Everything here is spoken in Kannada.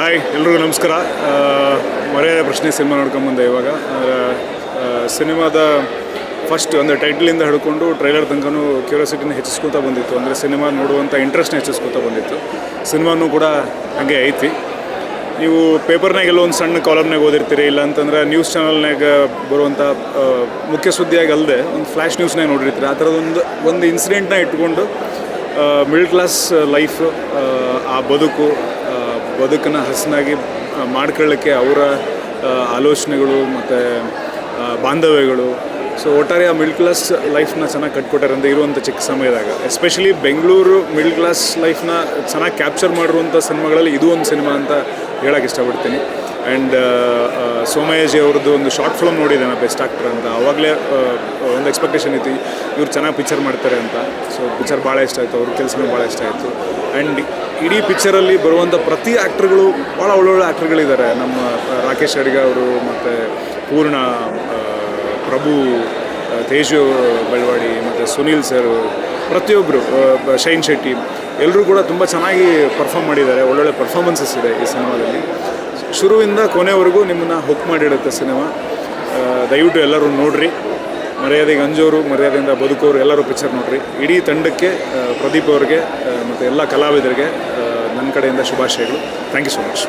ಹಾಯ್, ಎಲ್ರಿಗೂ ನಮಸ್ಕಾರ. ಮರ್ಯಾದೆ ಪ್ರಶ್ನೆ ಸಿನಿಮಾ ನೋಡ್ಕೊಂಬಂದೆ ಇವಾಗ. ಸಿನಿಮಾದ ಫಸ್ಟ್ ಅಂದರೆ ಟೈಟ್ಲಿಂದ ಹಿಡ್ಕೊಂಡು ಟ್ರೈಲರ್ ತನಕನೂ ಕ್ಯೂರಿಯಾಸಿಟಿನ ಹೆಚ್ಚಿಸ್ಕೊತಾ ಬಂದಿತ್ತು. ಅಂದರೆ ಸಿನಿಮಾ ನೋಡುವಂಥ ಇಂಟ್ರೆಸ್ಟ್ನ ಹೆಚ್ಚಿಸ್ಕೊತಾ ಬಂದಿತ್ತು. ಸಿನಿಮಾನೂ ಕೂಡ ಹಾಗೆ ಐತಿ. ನೀವು ಪೇಪರ್ನಾಗ ಎಲ್ಲೋ ಒಂದು ಸಣ್ಣ ಕಾಲಮ್ನಾಗ ಓದಿರ್ತೀರಿ ಇಲ್ಲ ಅಂತಂದ್ರೆ ನ್ಯೂಸ್ ಚಾನಲ್ನಾಗ ಬರುವಂಥ ಮುಖ್ಯ ಸುದ್ದಿಯಾಗಿ ಅಲ್ಲದೆ ಒಂದು ಫ್ಲ್ಯಾಶ್ ನ್ಯೂಸ್ನಾಗ ನೋಡಿರ್ತೀರಿ. ಆ ಥರದೊಂದು ಒಂದು ಇನ್ಸಿಡೆಂಟ್ನ ಇಟ್ಕೊಂಡು ಮಿಡ್ಲ್ ಕ್ಲಾಸ್ ಲೈಫ್ ಆ ಬದುಕು ಬದುಕನ್ನು ಹಸನಾಗಿ ಮಾಡ್ಕೊಳ್ಳೋಕ್ಕೆ ಅವರ ಆಲೋಚನೆಗಳು ಮತ್ತು ಬಾಂಧವ್ಯಗಳು. ಸೊ ಒಟ್ಟಾರೆ ಆ ಮಿಡ್ಲ್ ಕ್ಲಾಸ್ ಲೈಫ್ನ ಚೆನ್ನಾಗಿ ಕಟ್ಕೊಟ್ಟಾರೆ ಅಂತ ಇರುವಂಥ ಚಿಕ್ಕ ಸಮಯದಾಗ. ಎಸ್ಪೆಷಲಿ ಬೆಂಗಳೂರು ಮಿಡ್ಲ್ ಕ್ಲಾಸ್ ಲೈಫ್ನ ಚೆನ್ನಾಗಿ ಕ್ಯಾಪ್ಚರ್ ಮಾಡಿರುವಂಥ ಸಿನಿಮಾಗಳಲ್ಲಿ ಇದು ಒಂದು ಸಿನಿಮಾ ಅಂತ ಹೇಳೋಕ್ಕೆ ಇಷ್ಟಪಡ್ತೀನಿ. ಆ್ಯಂಡ್ ಸೋಮಯಾಜಿ ಅವ್ರದ್ದು ಒಂದು ಶಾರ್ಟ್ ಫಿಲಮ್ ನೋಡಿದೆ ನಾನು ಬೆಸ್ಟ್ ಆಕ್ಟರ್ ಅಂತ. ಅವಾಗಲೇ ಒಂದು ಎಕ್ಸ್ಪೆಕ್ಟೇಷನ್ ಇತ್ತು, ಇವ್ರು ಚೆನ್ನಾಗಿ ಪಿಕ್ಚರ್ ಮಾಡ್ತಾರೆ ಅಂತ. ಸೊ ಪಿಕ್ಚರ್ ಭಾಳ ಇಷ್ಟ ಆಯಿತು, ಅವ್ರ ಕೆಲಸನೂ ಭಾಳ ಇಷ್ಟ ಆಯಿತು. ಆ್ಯಂಡ್ ಇಡೀ ಪಿಕ್ಚರಲ್ಲಿ ಬರುವಂಥ ಪ್ರತಿ ಆ್ಯಕ್ಟ್ರ್ಗಳು ಭಾಳ ಒಳ್ಳೊಳ್ಳೆ ಆ್ಯಕ್ಟ್ರುಗಳಿದ್ದಾರೆ ನಮ್ಮ ರಾಕೇಶ್ ಅಡಿಗ ಅವರು ಮತ್ತು ಪೂರ್ಣ ಪ್ರಭು ತೇಜು ಬೆಳವಾಡಿ ಮತ್ತು ಸುನೀಲ್ ಸರ್ ಪ್ರತಿಯೊಬ್ಬರು ಶೈನ್ ಶೆಟ್ಟಿ ಎಲ್ಲರೂ ಕೂಡ ತುಂಬ ಚೆನ್ನಾಗಿ ಪರ್ಫಾಮ್ ಮಾಡಿದ್ದಾರೆ. ಒಳ್ಳೊಳ್ಳೆ ಪರ್ಫಾರ್ಮೆನ್ಸಸ್ ಇದೆ ಈ ಸಿನಿಮಾದಲ್ಲಿ ಶುರುವಿಂದ ಕೊನೆವರೆಗೂ ನಿಮ್ಮನ್ನು ಹುಕ್ ಮಾಡಿಡುತ್ತೆ ಸಿನಿಮಾ ದಯವಿಟ್ಟು ಎಲ್ಲರೂ ನೋಡ್ರಿ. ಮರ್ಯಾದೆಗೆ ಅಂಜೋರು ಮರ್ಯಾದೆಯಿಂದ ಬದುಕೋರು, ಎಲ್ಲರೂ ಪಿಕ್ಚರ್ ನೋಡ್ರಿ. ಇಡೀ ತಂಡಕ್ಕೆ ಪ್ರದೀಪ್ ಅವ್ರಿಗೆ ಮತ್ತು ಎಲ್ಲ ಕಲಾವಿದರಿಗೆ ನನ್ನ ಕಡೆಯಿಂದ ಶುಭಾಶಯಗಳು. Thank you so much